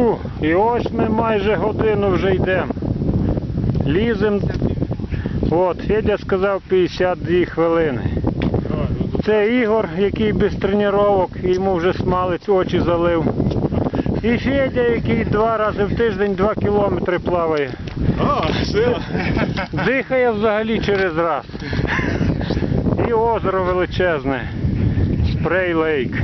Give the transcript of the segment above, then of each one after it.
Фу, і ось ми майже годину вже йдемо. Лізем. От, Федя сказав 52 хвилини. Це Ігор, який без тренувань, йому вже смалець очі залив. І Федя, який два рази в тиждень 2 кілометри плаває. Сила. Дихає взагалі через раз. І озеро величезне. Спрей лейк.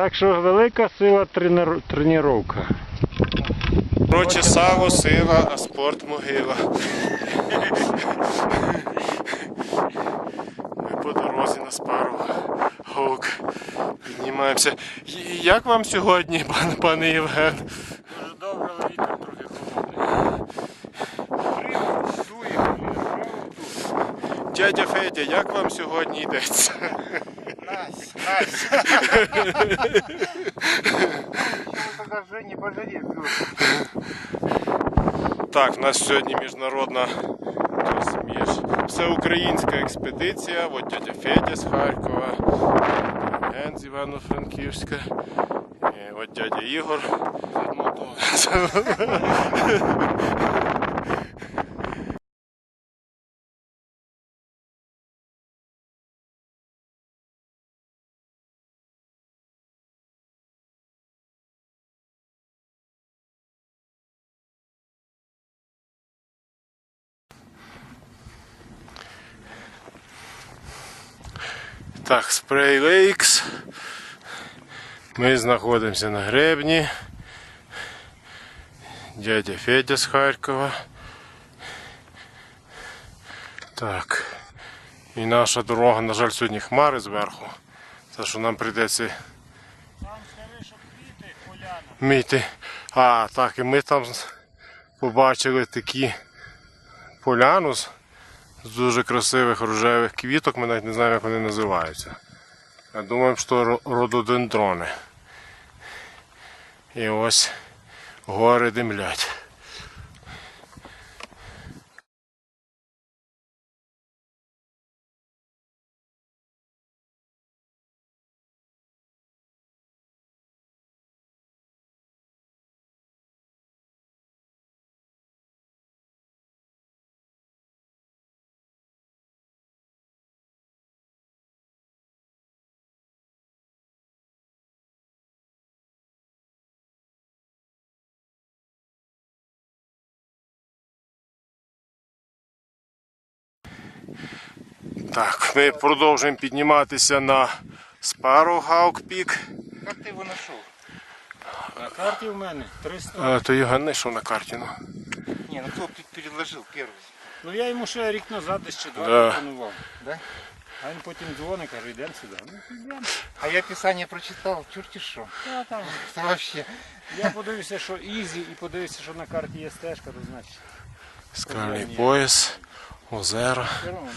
Так що велика сила тренування. Короче, сало, сила, а спорт могила. Ми по дорозі на спару. Гок. Піднімаємося. Як вам сьогодні, пане, пане Євген? Дуже добре, але вітер трохи холодний. Дядя Федя, як вам сьогодні йдеться? Не пожалеешь. Так, у нас сьогодні міжнародна між всеукраїнська експедиція. От дядя Федя з Харкова, Ген з Івано-Франківська, от дядя Ігор. Так, Спрей Лейкс. Ми знаходимося на гребні. Дядя Федя з Харкова. Так. І наша дорога, на жаль, сьогодні хмари зверху. Так що нам прийдеться мити. А, так, і ми там побачили такі поляну з дуже красивих рожевих квіток, ми навіть не знаємо, як вони називаються. А Думаємо, що рододендрони. І ось гори димлять. Так, ми продовжуємо підніматися на Sparrow Peak. Как ты его нашел? На карті в мене 300. А, то Євген знайшов на карті. Ну. Не, ну кто пе- переложил первый? Ну я йому ще рік назад десь ще два Да. пропонував. Да? А він потім дзвонить, каже, йдемо сюди. Ну йдемо. А я описание прочитал, черти шо. Та там. Это вообще. Я подивився, що ізі, і подивився, що на карті є стежка, то значить. Скальний пояс, озера. Там.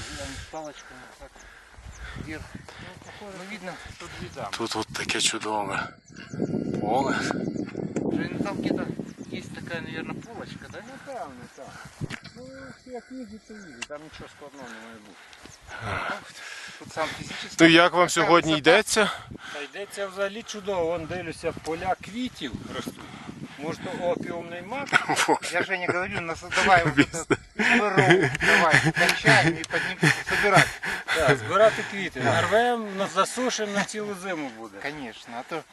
Ну, Тут от таке чудове поле. Ну, там где-то есть такая, наверное, да? Напевно, так. Ну, як ізі, то ізі, там нічого складного не бути. Тут сам физически. Ну як вам сьогодні йдеться? Та йдеться взагалі чудово, вон дивлюся, поля квітів ростуть. Може опиумный мак? Я не говорю, нас давай вот это ВРУ, давай, кончаем и подним, собирать. Так, збирати квіти. Нарвемо, на- засушимо на цілу зиму буде. Конечно, а то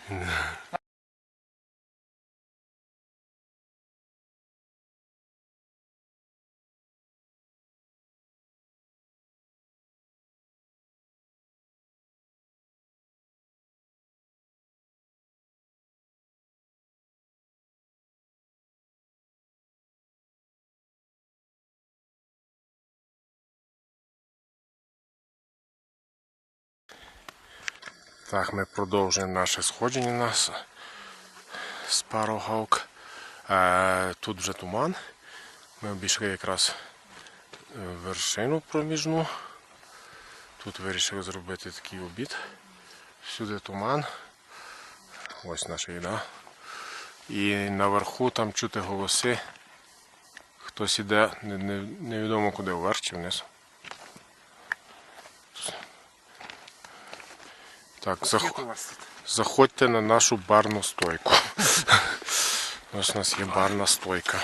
Так, ми продовжуємо наше сходження на с- Sparrowhawk. Е, Тут вже туман. Ми обійшли якраз е, вершину проміжну. Тут вирішили зробити такий обід. Всюди туман. Ось наша їда. І наверху там чути голоси. Хтось іде, не- не- невідомо куди, вверх чи вниз. Так, зах... заходьте на нашу барну стойку. Ось у нас є барна стойка.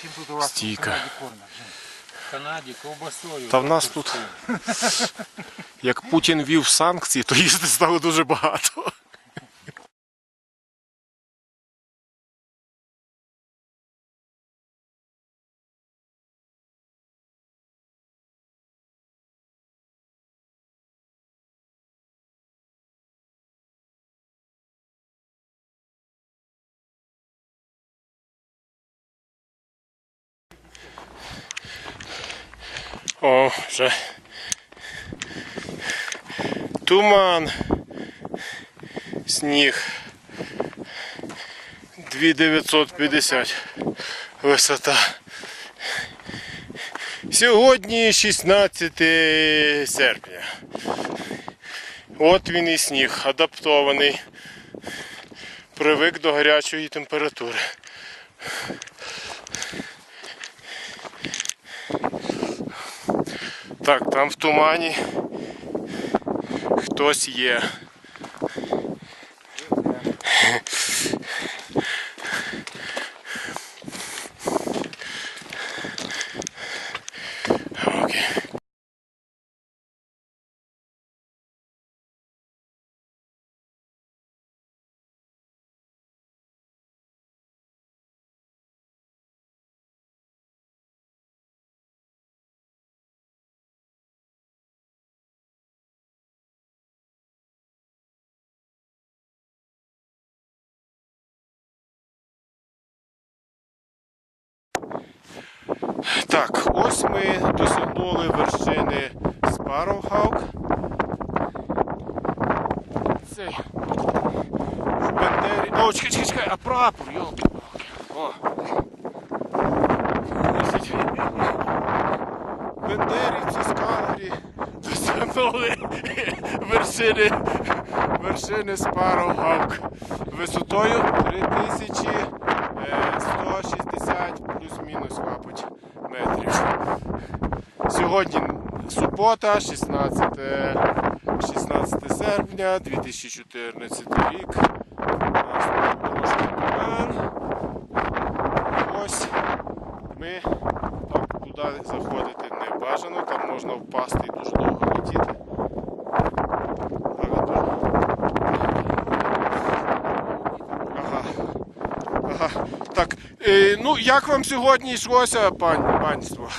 Чим тут у вас Стійка. Канаді ковбасою. Та в нас тут, як Путін вів санкції, то їсти стало дуже багато. О, вже туман, сніг. 2950 висота. Сьогодні 16 серпня. От він і сніг, адаптований. Привик до гарячої температури. Так, там в тумані хтось є. Так, ось ми досягнули вершини Sparrowhawk. Цей. В Бендері. О, чекай, чекай, чекай, а прапор, йолки. О. Бендерівці з досягнули вершини, вершини Sparrowhawk висотою 3160 плюс-мінус, мабуть, метрів. Сьогодні субота, 16, 16 серпня 2014 рік. Нас трошки туман. Ось ми туди заходити не бажано, там можна впасти і дуже довго летіти. Але дуже- Ага. Ага. Так, е, ну як вам сьогодні йшлося, пан, панство?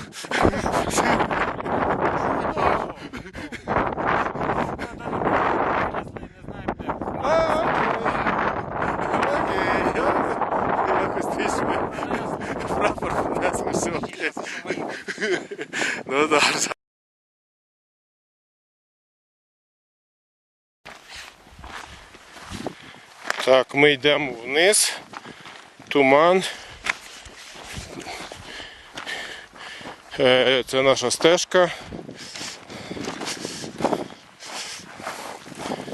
Ну добре. Так, ми йдемо вниз. Туман. Е, Це наша стежка.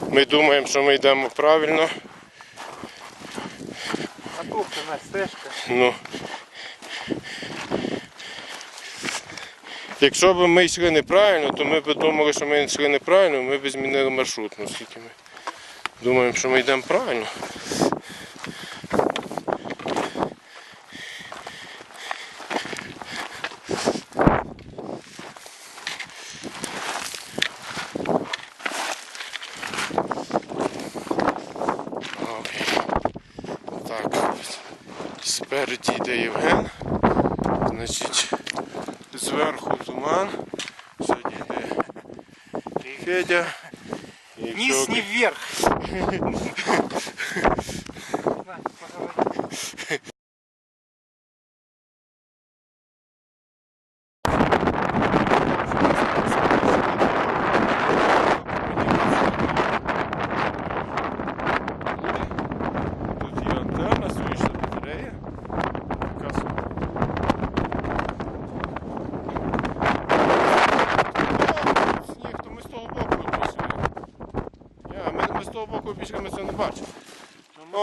Ми думаємо, що ми йдемо правильно. А тут у нас стежка. Ну. Якщо б ми йшли неправильно, то ми б думали, що ми йшли неправильно, ми б змінили маршрут, наскільки ми думаємо, що ми йдемо правильно. спереді йде Євген. Значить, зверху туман. Ззаді йде Федя. І Низ всьо- не вверх.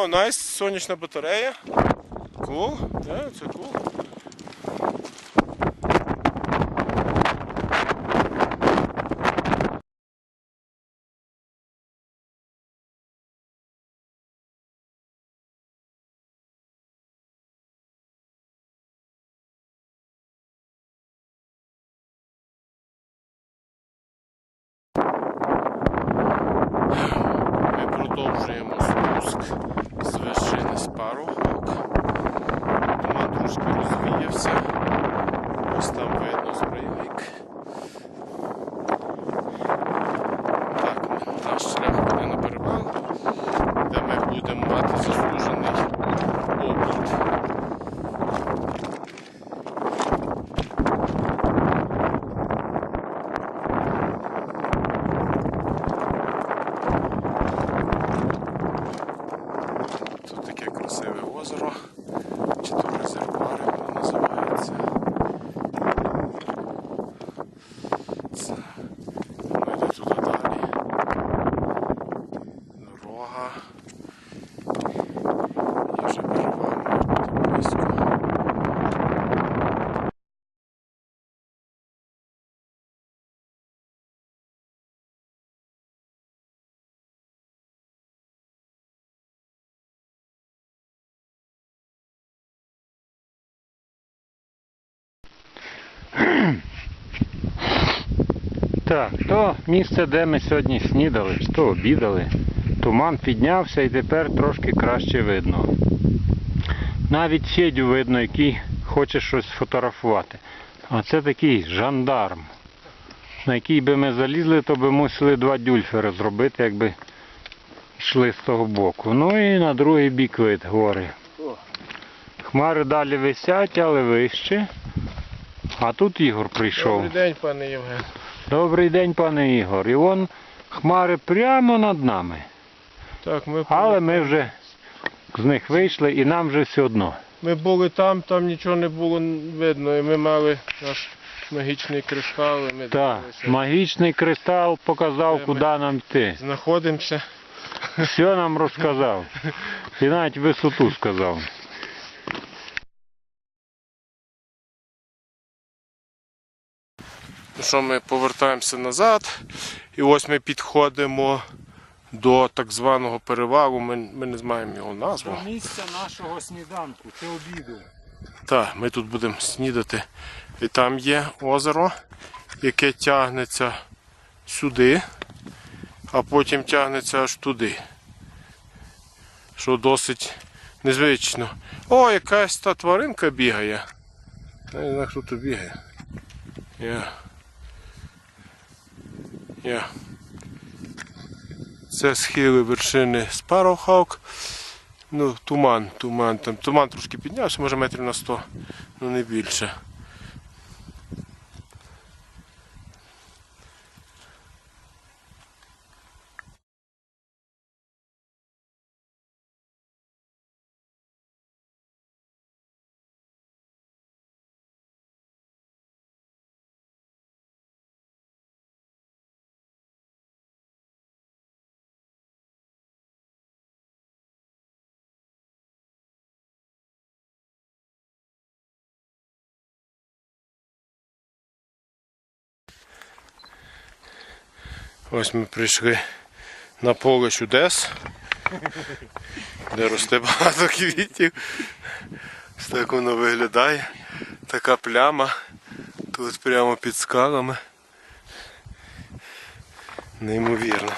найс, nice. сонячна батарея. Кул, cool. так, yeah, це кул. Cool. Ми продовжуємо спуск. З пару. Туман трошки розвіявся. Ось там видно збройник. Так, наш шлях веде на перевал, де ми будемо мати заслужений обід. Тут таке красиве озеро, чи то резервуар воно називається. Це воно йде туди далі. Дорога. І вже перевал має бути близько. Так, то місце, де ми сьогодні снідали, то обідали. Туман піднявся і тепер трошки краще видно. Навіть Федю видно, який хоче щось фотографувати. А це такий жандарм. На який би ми залізли, то би мусили два дюльфери зробити, якби йшли з того боку. Ну і на другий бік вид гори. Хмари далі висять, але вище. А тут Ігор прийшов. Добрий день, пане Євген. Добрий день, пане Ігор. І вон хмари прямо над нами. Так, ми, Але ми вже з них вийшли і нам вже все одно. ми були там, там нічого не було видно, і ми мали наш магічний кристал, і ми Так, дивилися. магічний кристал показав, Де ми? куди нам йти. знаходимося. Все нам розказав. І навіть висоту сказав. Що, ми повертаємося назад, і ось ми підходимо до так званого перевалу, ми, ми не знаємо його назву. До місця нашого сніданку, це обіду. Так, ми тут будемо снідати. І там є озеро, яке тягнеться сюди, а потім тягнеться аж туди. Що досить незвично. О, якась та тваринка бігає. Я не знаю, хто тут бігає. Я. Я. Це схили вершини Спарохавк. Ну, туман, туман, там туман трошки піднявся, може метрів на 100, ну не більше. Ось ми прийшли на поле чудес, де росте багато квітів. Ось так воно виглядає. Така пляма. Тут прямо під скалами. Неймовірно.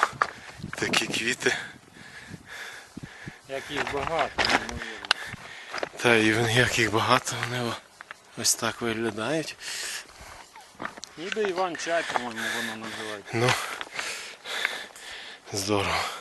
Такі квіти. Як їх багато, неймовірно. Та і як їх багато, вони ось так виглядають. Ніби Іван Чай, по-моєму, воно називається. Ну, здорово.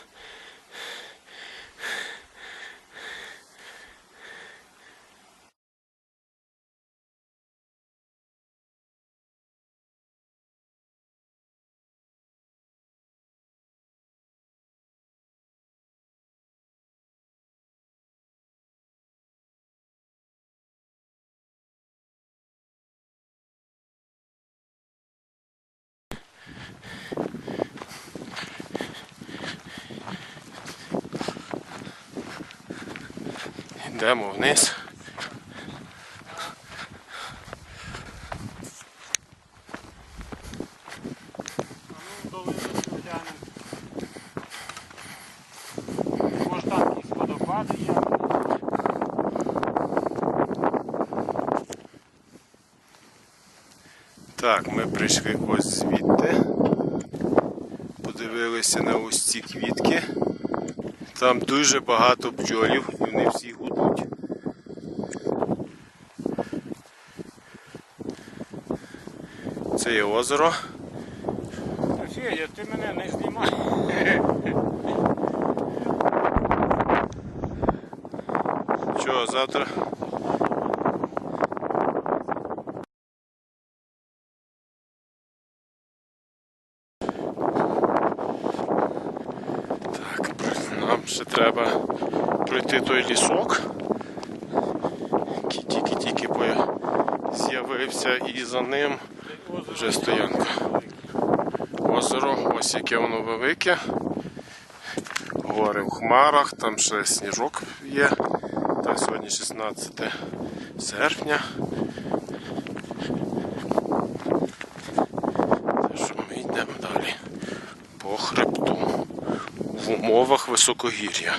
Йдемо вниз. Так, ми прийшли ось звідти. Подивилися на ось ці квітки. Там дуже багато бджолів і вони всі Це є озеро. Федя, ти мене не знімай. Що, завтра? Так, нам ще треба пройти той лісок. який Тільки-тільки з'явився і за ним вже стоянка. Озеро, ось яке воно велике. Гори в хмарах, там ще сніжок є. Та сьогодні 16 серпня. Що ми йдемо далі по хребту в умовах високогір'я.